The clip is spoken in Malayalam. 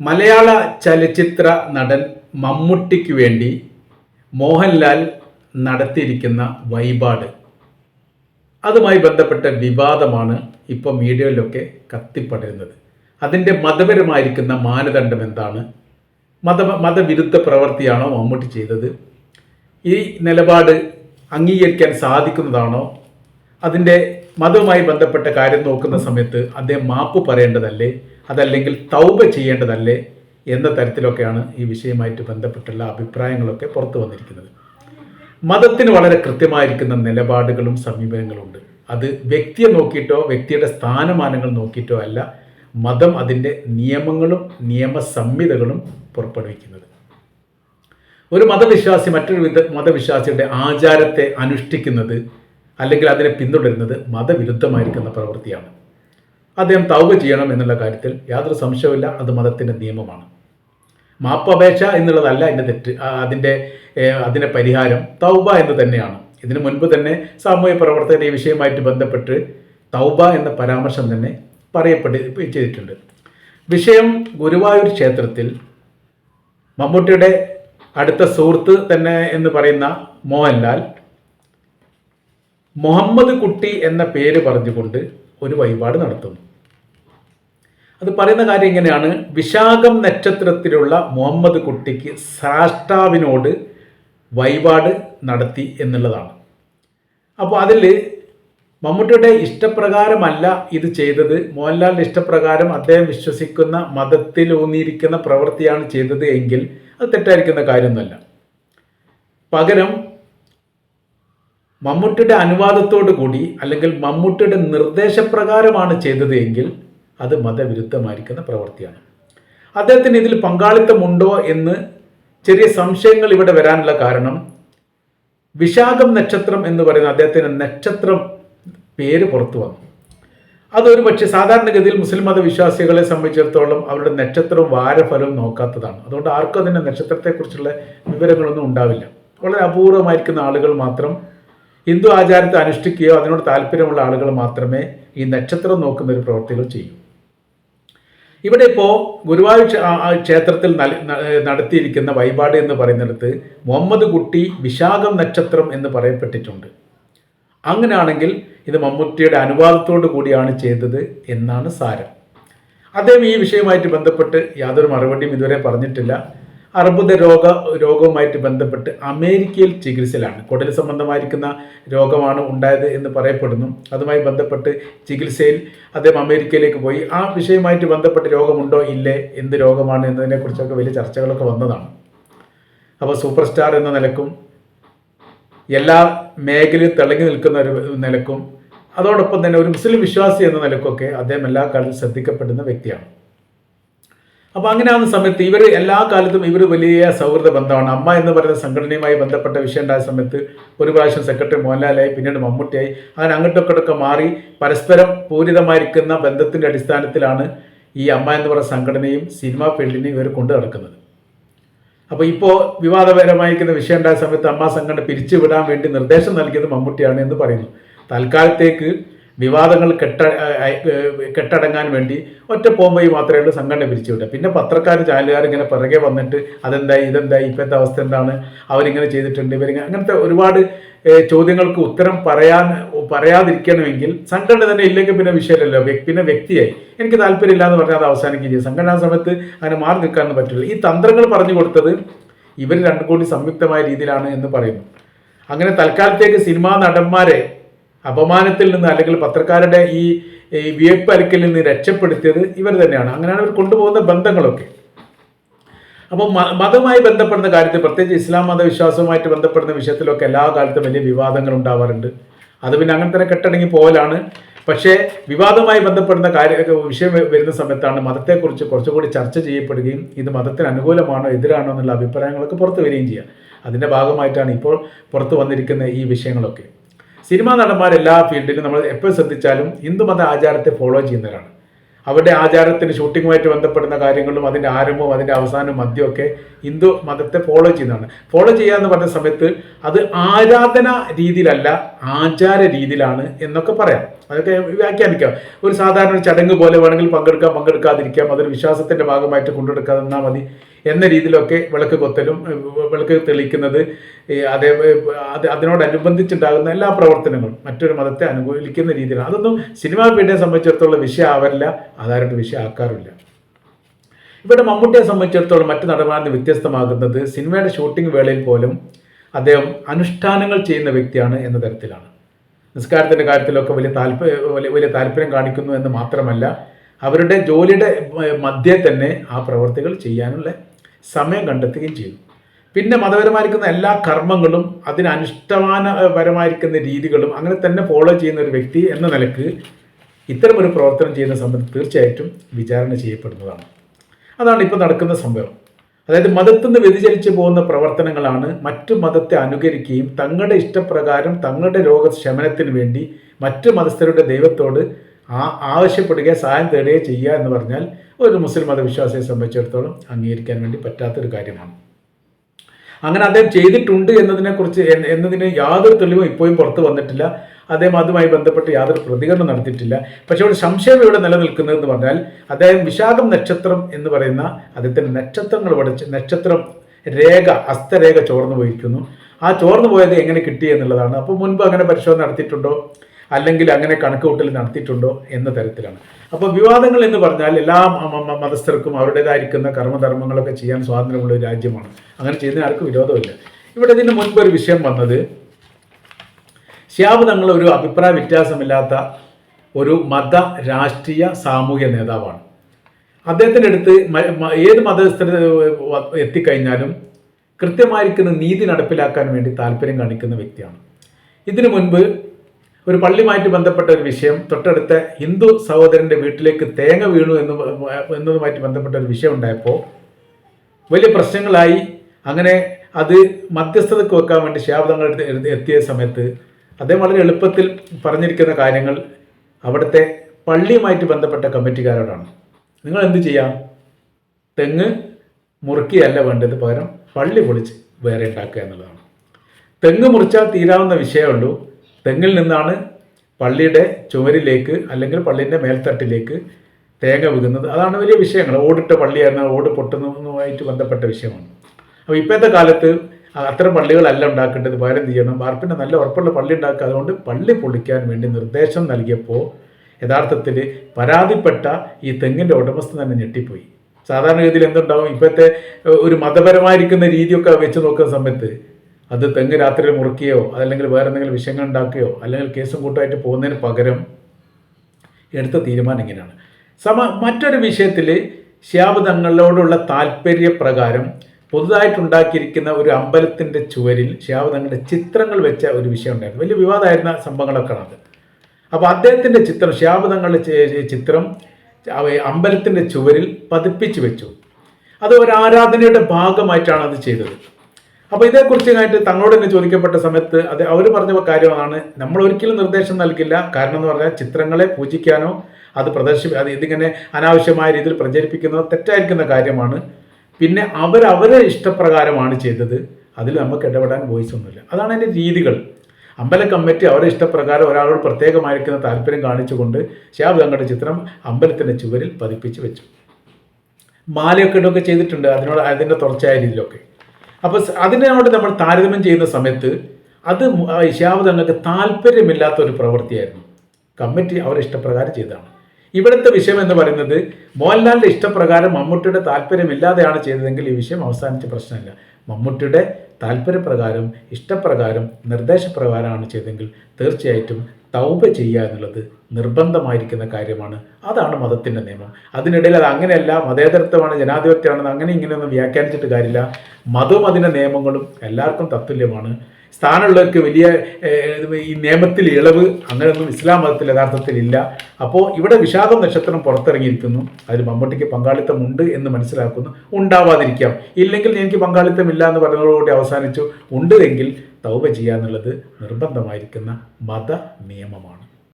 മലയാള ചലച്ചിത്ര നടൻ മമ്മൂട്ടിക്ക് വേണ്ടി മോഹൻലാൽ നടത്തിയിരിക്കുന്ന വഴിപാട്. അതുമായി ബന്ധപ്പെട്ട വിവാദമാണ് ഇപ്പോൾ മീഡിയയിലൊക്കെ കത്തിപ്പടരുന്നത്. അതിന്റെ മതപരമായിരിക്കുന്ന മാനദണ്ഡം എന്താണ്? മത മതവിരുദ്ധ പ്രവൃത്തിയാണോ മമ്മൂട്ടി ചെയ്തത്? ഈ നിലപാട് അംഗീകരിക്കാൻ സാധിക്കുന്നതാണോ? അതിന്റെ മതവുമായി ബന്ധപ്പെട്ട കാര്യം നോക്കുന്ന സമയത്ത് അദ്ദേഹം മാപ്പ് പറയേണ്ടതല്ലേ? അതല്ലെങ്കിൽ തൗബ ചെയ്യേണ്ടതല്ലേ എന്ന തരത്തിലൊക്കെയാണ് ഈ വിഷയമായിട്ട് ബന്ധപ്പെട്ടുള്ള അഭിപ്രായങ്ങളൊക്കെ പുറത്തു വന്നിരിക്കുന്നത്. മതത്തിന് വളരെ കൃത്യമായിരിക്കുന്ന നിലപാടുകളും സമീപനങ്ങളുണ്ട്. അത് വ്യക്തിയെ നോക്കിയിട്ടോ വ്യക്തിയുടെ സ്ഥാനമാനങ്ങൾ നോക്കിയിട്ടോ അല്ല മതം അതിന്റെ നിയമങ്ങളും നിയമസംഹിതകളും പുറപ്പെടുവിക്കുന്നത്. ഒരു മതവിശ്വാസി മറ്റൊരു വിധ മതവിശ്വാസിയുടെ ആചാരത്തെ അനുഷ്ഠിക്കുന്നത് അല്ലെങ്കിൽ അതിനെ പിന്തുടരുന്നത് മതവിരുദ്ധമായിരിക്കുന്ന പ്രവൃത്തിയാണ്. അദ്ദേഹം തൗബ ചെയ്യണം എന്നുള്ള കാര്യത്തിൽ യാതൊരു സംശയവുമില്ല. അത് മതത്തിന്റെ നിയമമാണ്. മാപ്പപേക്ഷ എന്നുള്ളതല്ല അതിന്റെ തെറ്റ് അതിന്റെ അതിന്റെ പരിഹാരം. തൗബ എന്ന് തന്നെയാണ്. ഇതിനു മുൻപ് തന്നെ സാമൂഹ്യ പ്രവർത്തകരുടെ വിഷയമായിട്ട് ബന്ധപ്പെട്ട് തൗബ എന്ന പരാമർശം തന്നെ പറയപ്പെട്ട് ചെയ്തിട്ടുണ്ട്. വിഷയം ഗുരുവായൂർ ക്ഷേത്രത്തിൽ മമ്മൂട്ടിയുടെ അടുത്ത സുഹൃത്ത് തന്നെ എന്ന് പറയുന്ന മോഹൻലാൽ മുഹമ്മദ് കുട്ടി എന്ന പേര് പറഞ്ഞുകൊണ്ട് ഒരു വഴിപാട് നടത്തുന്നു. അത് പറയുന്ന കാര്യം ഇങ്ങനെയാണ്. വിശാഖം നക്ഷത്രത്തിലുള്ള മുഹമ്മദ് കുട്ടിക്ക് സ്രാഷ്ടാവിനോട് വഴിപാട് നടത്തി എന്നുള്ളതാണ്. അപ്പോൾ അതിൽ മമ്മൂട്ടിയുടെ ഇഷ്ടപ്രകാരമല്ല ഇത് ചെയ്തത്. മോഹൻലാലിന്റെ ഇഷ്ടപ്രകാരം അദ്ദേഹം വിശ്വസിക്കുന്ന മതത്തിൽ ഊന്നിയിരിക്കുന്ന പ്രവൃത്തിയാണ് ചെയ്തത് എങ്കിൽ അത് തെറ്റായിരിക്കുന്ന കാര്യമൊന്നുമല്ല. പകരം മമ്മൂട്ടിയുടെ അനുവാദത്തോടു കൂടി അല്ലെങ്കിൽ മമ്മൂട്ടിയുടെ നിർദ്ദേശപ്രകാരമാണ് ചെയ്തത് എങ്കിൽ അത് മതവിരുദ്ധമായിരിക്കുന്ന പ്രവൃത്തിയാണ്. അദ്ദേഹത്തിന് ഇതിൽ പങ്കാളിത്തമുണ്ടോ എന്ന് ചെറിയ സംശയങ്ങൾ ഇവിടെ വരാനുള്ള കാരണം വിശാഖം നക്ഷത്രം എന്ന് പറയുന്ന അദ്ദേഹത്തിന് നക്ഷത്രം പേര് പുറത്തു വന്നു. അതൊരു പക്ഷേ സാധാരണഗതിയിൽ മുസ്ലിം മതവിശ്വാസികളെ സംബന്ധിച്ചിടത്തോളം അവരുടെ നക്ഷത്രവും വാരഫലവും നോക്കാത്തതാണ്. അതുകൊണ്ട് ആർക്കും അതിന്റെ നക്ഷത്രത്തെക്കുറിച്ചുള്ള വിവരങ്ങളൊന്നും ഉണ്ടാവില്ല. വളരെ അപൂർവമായിരിക്കുന്ന ആളുകൾ മാത്രം ഹിന്ദു ആചാരത്തെ അനുഷ്ഠിക്കുകയോ അതിനോട് താല്പര്യമുള്ള ആളുകൾ മാത്രമേ ഈ നക്ഷത്രം നോക്കുന്ന ഒരു പ്രവൃത്തികൾ ചെയ്യൂ. ഇവിടെ ഇപ്പോൾ ഗുരുവായൂർ ക്ഷേത്രത്തിൽ നടത്തിയിരിക്കുന്ന വഴിപാട് എന്ന് പറയുന്നിടത്ത് മുഹമ്മദ് കുട്ടി വിശാഖം നക്ഷത്രം എന്ന് പറയപ്പെട്ടിട്ടുണ്ട്. അങ്ങനെയാണെങ്കിൽ ഇത് മമ്മൂട്ടിയുടെ അനുവാദത്തോടു കൂടിയാണ് ചെയ്തത് എന്നാണ് സാരം. അദ്ദേഹം ഈ വിഷയവുമായിട്ട് ബന്ധപ്പെട്ട് യാതൊരു മറുപടിയും ഇതുവരെ പറഞ്ഞിട്ടില്ല. അർബുദ രോഗ രോഗവുമായിട്ട് ബന്ധപ്പെട്ട് അമേരിക്കയിൽ ചികിത്സയിലാണ്. കുടൽ സംബന്ധമായിരിക്കുന്ന രോഗമാണ് ഉണ്ടായത് എന്ന് പറയപ്പെടുന്നു. അതുമായി ബന്ധപ്പെട്ട് ചികിത്സയിൽ അദ്ദേഹം അമേരിക്കയിലേക്ക് പോയി. ആ വിഷയവുമായിട്ട് ബന്ധപ്പെട്ട് രോഗമുണ്ടോ? ഇല്ലേ? എന്ത് രോഗമാണ്? എന്നതിനെക്കുറിച്ചൊക്കെ വലിയ ചർച്ചകളൊക്കെ വന്നതാണ്. അപ്പോൾ സൂപ്പർ സ്റ്റാർ എന്ന നിലക്കും എല്ലാ മേഖലയും തിളങ്ങി നിൽക്കുന്ന ഒരു നിലക്കും അതോടൊപ്പം തന്നെ ഒരു മുസ്ലിം വിശ്വാസി എന്ന നിലക്കൊക്കെ അദ്ദേഹം എല്ലാ കാലത്തും ശ്രദ്ധിക്കപ്പെടുന്ന വ്യക്തിയാണ്. അപ്പോൾ അങ്ങനെ ആവുന്ന സമയത്ത് ഇവർ എല്ലാ കാലത്തും ഇവർ വലിയ സൗഹൃദ ബന്ധമാണ്. അമ്മ എന്ന് പറയുന്ന സംഘടനയുമായി ബന്ധപ്പെട്ട വിഷയം ഉണ്ടായ സമയത്ത് ഒരു പ്രാവശ്യം സെക്രട്ടറി മോഹൻലാലായി പിന്നീട് മമ്മൂട്ടിയായി. അങ്ങനെ അങ്ങോട്ടൊക്കെ മാറി പരസ്പരം പൂരിതമായിരിക്കുന്ന ബന്ധത്തിന്റെ അടിസ്ഥാനത്തിലാണ് ഈ അമ്മ എന്ന് പറയുന്ന സംഘടനയും സിനിമ ഫീൽഡിനെയും ഇവർ കൊണ്ടു നടക്കുന്നത്. അപ്പോൾ ഇപ്പോൾ വിവാദപരമായിരിക്കുന്ന വിഷയം ഉണ്ടായ സമയത്ത് അമ്മ സംഘടന പിരിച്ചുവിടാൻ വേണ്ടി നിർദ്ദേശം നൽകിയത് മമ്മൂട്ടിയാണ് എന്ന് പറയുന്നു. തൽക്കാലത്തേക്ക് വിവാദങ്ങൾ കെട്ട കെട്ടടങ്ങാൻ വേണ്ടി ഒറ്റ പോംവഴി മാത്രമേ ഉള്ളൂ സംഘടന പിരിച്ചുവിടുക പിന്നെ പത്രക്കാർ ചാലുകാർ ഇങ്ങനെ പിറകെ വന്നിട്ട് അതെന്തായി ഇതെന്തായി ഇപ്പോഴത്തെ അവസ്ഥ എന്താണ് അവരിങ്ങനെ ചെയ്തിട്ടുണ്ട് ഇവരിങ്ങനെ അങ്ങനത്തെ ഒരുപാട് ചോദ്യങ്ങൾക്ക് ഉത്തരം പറയാൻ പറയാതിരിക്കണമെങ്കിൽ സംഘടന തന്നെ ഇല്ലെങ്കിൽ പിന്നെ വിഷയമല്ലല്ലോ. പിന്നെ വ്യക്തിയായി എനിക്ക് താല്പര്യമില്ല എന്ന് പറഞ്ഞാൽ അത് അവസാനിക്കുകയും ചെയ്യും. സംഘടനാ സമയത്ത് അങ്ങനെ മാറി നിൽക്കാനൊന്നും പറ്റില്ല. ഈ തന്ത്രങ്ങൾ പറഞ്ഞു കൊടുത്തത് ഇവർ രണ്ടും കൂടി സംയുക്തമായ രീതിയിലാണ് എന്ന് പറയുന്നു. അങ്ങനെ തൽക്കാലത്തേക്ക് സിനിമാ നടന്മാരെ അപമാനത്തിൽ നിന്ന് അല്ലെങ്കിൽ പത്രക്കാരുടെ ഈ ഈ വിയപ്പ് അലക്കലിൽ നിന്ന് രക്ഷപ്പെടുത്തിയത് ഇവർ തന്നെയാണ്. അങ്ങനെയാണ് ഇവർ കൊണ്ടുപോകുന്ന ബന്ധങ്ങളൊക്കെ. അപ്പോൾ മതവുമായി ബന്ധപ്പെടുന്ന കാര്യത്തിൽ പ്രത്യേകിച്ച് ഇസ്ലാം മതവിശ്വാസവുമായിട്ട് ബന്ധപ്പെടുന്ന വിഷയത്തിലൊക്കെ എല്ലാ കാലത്തും വലിയ വിവാദങ്ങൾ ഉണ്ടാവാറുണ്ട്. അത് പിന്നെ അങ്ങനെ തന്നെ കെട്ടടങ്ങി പോകലാണ് പക്ഷേ വിവാദവുമായി ബന്ധപ്പെടുന്ന കാര്യ വിഷയം വരുന്ന സമയത്താണ് മതത്തെക്കുറിച്ച് കുറച്ചുകൂടി ചർച്ച ചെയ്യപ്പെടുകയും ഇത് മതത്തിന് അനുകൂലമാണോ എതിരാണോ എന്നുള്ള അഭിപ്രായങ്ങളൊക്കെ പുറത്തു വരികയും ചെയ്യുക. അതിന്റെ ഭാഗമായിട്ടാണ് ഇപ്പോൾ പുറത്തു വന്നിരിക്കുന്ന ഈ വിഷയങ്ങളൊക്കെ. സിനിമാ നടന്മാർ എല്ലാ ഫീൽഡിലും നമ്മൾ എപ്പോൾ ശ്രദ്ധിച്ചാലും ഹിന്ദുമത ആചാരത്തെ ഫോളോ ചെയ്യുന്നവരാണ്. അവരുടെ ആചാരത്തിന് ഷൂട്ടിങ്ങുമായിട്ട് ബന്ധപ്പെടുന്ന കാര്യങ്ങളും അതിന്റെ ആരംഭവും അതിന്റെ അവസാനവും മദ്യമൊക്കെ ഹിന്ദു മതത്തെ ഫോളോ ചെയ്യുന്നതാണ്. ഫോളോ ചെയ്യുക എന്ന് പറഞ്ഞ സമയത്ത് അത് ആരാധന രീതിയിലല്ല ആചാര രീതിയിലാണ് എന്നൊക്കെ പറയാം. അതൊക്കെ വ്യാഖ്യാനിക്കാം. ഒരു സാധാരണ ചടങ്ങ് പോലെ വേണമെങ്കിൽ പങ്കെടുക്കാം പങ്കെടുക്കാതിരിക്കാം. അതൊരു വിശ്വാസത്തിന്റെ ഭാഗമായിട്ട് കൊണ്ടെടുക്കാതെന്നാൽ മതി എന്ന രീതിയിലൊക്കെ വിളക്ക് കൊത്തലും വിളക്ക് തെളിക്കുന്നത് അതേ അത് അതിനോടനുബന്ധിച്ചുണ്ടാകുന്ന എല്ലാ പ്രവർത്തനങ്ങളും മറ്റൊരു മതത്തെ അനുകൂലിക്കുന്ന രീതിയിലാണ്. അതൊന്നും സിനിമാ പീഡിയെ സംബന്ധിച്ചിടത്തോളം വിഷയം ആവരില്ല വിഷയമാക്കാറില്ല. ഇവിടെ മമ്മൂട്ടിയെ സംബന്ധിച്ചിടത്തോളം മറ്റു നടന്മാരിൽ വ്യത്യസ്തമാകുന്നത് സിനിമയുടെ ഷൂട്ടിംഗ് വേളയിൽ പോലും അദ്ദേഹം അനുഷ്ഠാനങ്ങൾ ചെയ്യുന്ന വ്യക്തിയാണ് എന്ന തരത്തിലാണ്. നിസ്കാരത്തിന്റെ കാര്യത്തിലൊക്കെ വലിയ താല്പര്യം വലിയ താല്പര്യം കാണിക്കുന്നു എന്ന് മാത്രമല്ല അവരുടെ ജോലിയുടെ മധ്യേ തന്നെ ആ പ്രവർത്തികൾ ചെയ്യാനുള്ള സമയം കണ്ടെത്തുകയും ചെയ്തു. പിന്നെ മതപരമായിരിക്കുന്ന എല്ലാ കർമ്മങ്ങളും അതിന് അനുഷ്ഠാനപരമായിരിക്കുന്ന രീതികളും അങ്ങനെ തന്നെ ഫോളോ ചെയ്യുന്ന ഒരു വ്യക്തി എന്ന നിലയ്ക്ക് ഇത്തരം ഒരു പ്രവർത്തനം ചെയ്യുന്ന സമയത്ത് തീർച്ചയായിട്ടും വിചാരണ ചെയ്യപ്പെടുന്നതാണ്. അതാണ് ഇപ്പോൾ നടക്കുന്ന സംഭവം. അതായത് മതത്തിൽ നിന്ന് വ്യതിചലിച്ചു പോകുന്ന പ്രവർത്തനങ്ങളാണ് മറ്റു മതത്തെ അനുകരിക്കുകയും തങ്ങളുടെ ഇഷ്ടപ്രകാരം തങ്ങളുടെ രോഗശമനത്തിന് വേണ്ടി മറ്റു മതസ്ഥരുടെ ദൈവത്തോട് ആ ആവശ്യപ്പെടുകയോ സഹായം തേടുകയോ ചെയ്യുക എന്ന് പറഞ്ഞാൽ ഒരു മുസ്ലിം മതവിശ്വാസിയെ സംബന്ധിച്ചിടത്തോളം അംഗീകരിക്കാൻ വേണ്ടി പറ്റാത്തൊരു കാര്യമാണ്. അങ്ങനെ അദ്ദേഹം ചെയ്തിട്ടുണ്ട് എന്നതിനെക്കുറിച്ച് എന്നതിന് യാതൊരു തെളിവും ഇപ്പോഴും പുറത്തു വന്നിട്ടില്ല. അദ്ദേഹം അതുമായി ബന്ധപ്പെട്ട് യാതൊരു പ്രതികരണം നടത്തിയിട്ടില്ല. പക്ഷെ ഒരു സംശയം ഇവിടെ നിലനിൽക്കുന്നതെന്ന് പറഞ്ഞാൽ അദ്ദേഹം വിശാഖം നക്ഷത്രം എന്ന് പറയുന്ന അദ്ദേഹത്തിന്റെ നക്ഷത്രങ്ങൾ പഠിച്ച് നക്ഷത്രം രേഖ അസ്തരേഖ ചോർന്നു പോയിരിക്കുന്നു ആ ചോർന്നു പോയത് എങ്ങനെ കിട്ടി എന്നുള്ളതാണ്. അപ്പോൾ മുൻപ് അങ്ങനെ പരിശോധന നടത്തിയിട്ടുണ്ടോ? അല്ലെങ്കിൽ അങ്ങനെ കണക്കുകൂട്ടൽ നടത്തിയിട്ടുണ്ടോ എന്ന തരത്തിലാണ്. അപ്പോൾ വിവാദങ്ങൾ എന്ന് പറഞ്ഞാൽ എല്ലാ മതസ്ഥർക്കും അവരുടേതായിരിക്കുന്ന കർമ്മധർമ്മങ്ങളൊക്കെ ചെയ്യാൻ സ്വാതന്ത്ര്യമുള്ള ഒരു രാജ്യമാണ്. അങ്ങനെ ചെയ്യുന്ന ആർക്കും വിരോധമില്ല. ഇവിടെ ഇതിന് മുൻപ് ഒരു വിഷയം വന്നത് ശ്യാബ് തങ്ങൾ ഒരു അഭിപ്രായ വ്യത്യാസമില്ലാത്ത ഒരു മത രാഷ്ട്രീയ സാമൂഹ്യ നേതാവാണ്. അദ്ദേഹത്തിന്റെ അടുത്ത് ഏത് മതസ്ഥ എത്തിക്കഴിഞ്ഞാലും കൃത്യമായിരിക്കുന്ന നീതി നടപ്പിലാക്കാൻ വേണ്ടി താല്പര്യം കാണിക്കുന്ന വ്യക്തിയാണ്. ഇതിനു മുൻപ് ഒരു പള്ളിയുമായിട്ട് ബന്ധപ്പെട്ട ഒരു വിഷയം തൊട്ടടുത്ത ഹിന്ദു സഹോദരന്റെ വീട്ടിലേക്ക് തേങ്ങ വീണു എന്ന് എന്നതുമായിട്ട് ബന്ധപ്പെട്ട ഒരു വിഷയം ഉണ്ടായപ്പോൾ വലിയ പ്രശ്നങ്ങളായി. അങ്ങനെ അത് മധ്യസ്ഥതയ്ക്ക് വെക്കാൻ വേണ്ടി ശാബ്ദങ്ങൾ എത്തിയ സമയത്ത് അദ്ദേഹം വളരെ എളുപ്പത്തിൽ പറഞ്ഞിരിക്കുന്ന കാര്യങ്ങൾ അവിടുത്തെ പള്ളിയുമായിട്ട് ബന്ധപ്പെട്ട കമ്മിറ്റിക്കാരോടാണ്. നിങ്ങൾ എന്ത് ചെയ്യാം? തെങ്ങ് മുറുക്കിയല്ല വേണ്ടത് പകരം പള്ളി പൊളിച്ച് വേറെ ഉണ്ടാക്കുക എന്നുള്ളതാണ്. തെങ്ങ് മുറിച്ചാൽ തീരാവുന്ന വിഷയമുള്ളൂ തെങ്ങിൽ നിന്നാണ് പള്ളിയുടെ ചുവരിലേക്ക് അല്ലെങ്കിൽ പള്ളിന്റെ മേൽത്തട്ടിലേക്ക് തേങ്ങ വീകുന്നത്. അതാണ് വലിയ വിഷയങ്ങൾ. ഓടിട്ട പള്ളിയായിരുന്ന ഓട് പൊട്ടുന്നതുമായിട്ട് ബന്ധപ്പെട്ട വിഷയമാണ്. അപ്പോൾ ഇപ്പോഴത്തെ കാലത്ത് അത്തരം പള്ളികളല്ല ഉണ്ടാക്കേണ്ടത്. പകരം ചെയ്യണം? വാർപ്പിന്റെ നല്ല ഉറപ്പുള്ള പള്ളി ഉണ്ടാക്കുക. അതുകൊണ്ട് പള്ളി പൊളിക്കാൻ വേണ്ടി നിർദ്ദേശം നൽകിയപ്പോൾ യഥാർത്ഥത്തിൽ പരാതിപ്പെട്ട ഈ തെങ്ങിന്റെ ഉടമസ്ഥൻ തന്നെ ഞെട്ടിപ്പോയി. സാധാരണഗതിയിൽ എന്തുണ്ടാവും? ഇപ്പോഴത്തെ ഒരു മതപരമായിരിക്കുന്ന രീതിയൊക്കെ വെച്ച് നോക്കുന്ന സമയത്ത് അത് തെങ്ങ് രാത്രിയിൽ മുറുക്കുകയോ അതല്ലെങ്കിൽ വേറെ എന്തെങ്കിലും വിഷയങ്ങൾ ഉണ്ടാക്കുകയോ അല്ലെങ്കിൽ കേസും കൂട്ടായിട്ട് പോകുന്നതിന് പകരം എടുത്ത തീരുമാനം ഇങ്ങനെയാണ്. സമ മറ്റൊരു വിഷയത്തിൽ ശ്യാബ് തങ്ങളോടുള്ള താല്പര്യപ്രകാരം പുതുതായിട്ടുണ്ടാക്കിയിരിക്കുന്ന ഒരു അമ്പലത്തിന്റെ ചുവരിൽ ശ്യാബ് തങ്ങളുടെ ചിത്രങ്ങൾ വെച്ച ഒരു വിഷയം ഉണ്ടായിരുന്നു. വലിയ വിവാദമായിരുന്ന സംഭവങ്ങളൊക്കെയാണ് അത് അപ്പോൾ അദ്ദേഹത്തിന്റെ ചിത്രം ശ്യാബ് തങ്ങളുടെ ചിത്രം അമ്പലത്തിന്റെ ചുവരിൽ പതിപ്പിച്ചു വെച്ചു. അത് ഒരു ആരാധനയുടെ ഭാഗമായിട്ടാണ് അത് ചെയ്തത്. അപ്പോൾ ഇതേക്കുറിച്ചായിട്ട് തങ്ങളോട് തന്നെ ചോദിക്കപ്പെട്ട സമയത്ത് അത് അവർ പറഞ്ഞ കാര്യമാണ്. നമ്മൾ ഒരിക്കലും നിർദ്ദേശം നൽകില്ല. കാരണം എന്ന് പറഞ്ഞാൽ ചിത്രങ്ങളെ പൂജിക്കാനോ അത് പ്രദർശി അത് ഇതിങ്ങനെ അനാവശ്യമായ രീതിയിൽ പ്രചരിപ്പിക്കുന്നതോ തെറ്റായിരിക്കുന്ന കാര്യമാണ്. പിന്നെ അവരവരെ ഇഷ്ടപ്രകാരമാണ് ചെയ്തത്. അതിൽ നമുക്ക് ഇടപെടാൻ വോയിസ് ഒന്നുമില്ല. അതാണ് അതിന്റെ രീതികൾ. അമ്പല കമ്മിറ്റി അവരുടെ ഇഷ്ടപ്രകാരം ഒരാളോട് പ്രത്യേകമായിരിക്കുന്ന താല്പര്യം കാണിച്ചുകൊണ്ട് ശ്യാബ് തങ്ങളുടെ ചിത്രം അമ്പലത്തിന്റെ ചുവരിൽ പതിപ്പിച്ച് വെച്ചു. മാലയൊക്കെ ഇടൊക്കെ ചെയ്തിട്ടുണ്ട്. അതിനോട് അതിന്റെ തുടർച്ചയായ രീതിയിലൊക്കെ. അപ്പോൾ അതിനോട് നമ്മൾ താരതമ്യം ചെയ്യുന്ന സമയത്ത് അത് ശ്യാബ് തങ്ങൾക്ക് താല്പര്യമില്ലാത്ത ഒരു പ്രവൃത്തിയായിരുന്നു. കമ്മിറ്റി അവർ ഇഷ്ടപ്രകാരം ചെയ്തതാണ്. ഇവിടുത്തെ വിഷയം എന്ന് പറയുന്നത് മോഹൻലാലിന്റെ ഇഷ്ടപ്രകാരം മമ്മൂട്ടിയുടെ താല്പര്യമില്ലാതെയാണ് ചെയ്തതെങ്കിൽ ഈ വിഷയം അവസാനിച്ച പ്രശ്നമില്ല. മമ്മൂട്ടിയുടെ താല്പര്യപ്രകാരം ഇഷ്ടപ്രകാരം നിർദ്ദേശപ്രകാരമാണ് ചെയ്തെങ്കിൽ തീർച്ചയായിട്ടും തൗബ ചെയ്യുക എന്നുള്ളത് നിർബന്ധമായിരിക്കുന്ന കാര്യമാണ്. അതാണ് മതത്തിന്റെ നിയമം. അതിനിടയിൽ അത് അങ്ങനെയല്ല മതേതരത്വമാണ് ജനാധിപത്യമാണെന്ന് അങ്ങനെ ഇങ്ങനെയൊന്നും വ്യാഖ്യാനിച്ചിട്ട് കാര്യമില്ല. മതവും അതിന്റെ നിയമങ്ങളും എല്ലാവർക്കും തത്തുല്യമാണ്. സ്ഥാനമുള്ളവർക്ക് വലിയ ഈ നിയമത്തിൽ ഇളവ് അങ്ങനെയൊന്നും ഇസ്ലാം മതത്തിൽ യഥാർത്ഥത്തിൽ ഇല്ല. അപ്പോൾ ഇവിടെ വിഷാദം നക്ഷത്രം പുറത്തിറങ്ങിയിരിക്കുന്നു. അതിൽ മമ്മൂട്ടിക്ക് പങ്കാളിത്തമുണ്ട് എന്ന് മനസ്സിലാക്കുന്നു. ഉണ്ടാവാതിരിക്കാം. ഇല്ലെങ്കിൽ എനിക്ക് പങ്കാളിത്തമില്ല എന്ന് പറഞ്ഞതോടുകൂടി അവസാനിച്ചു. ഉണ്ട് എങ്കിൽ തൗബ ചെയ്യുക എന്നുള്ളത് നിർബന്ധമായിരിക്കുന്ന മത നിയമമാണ്.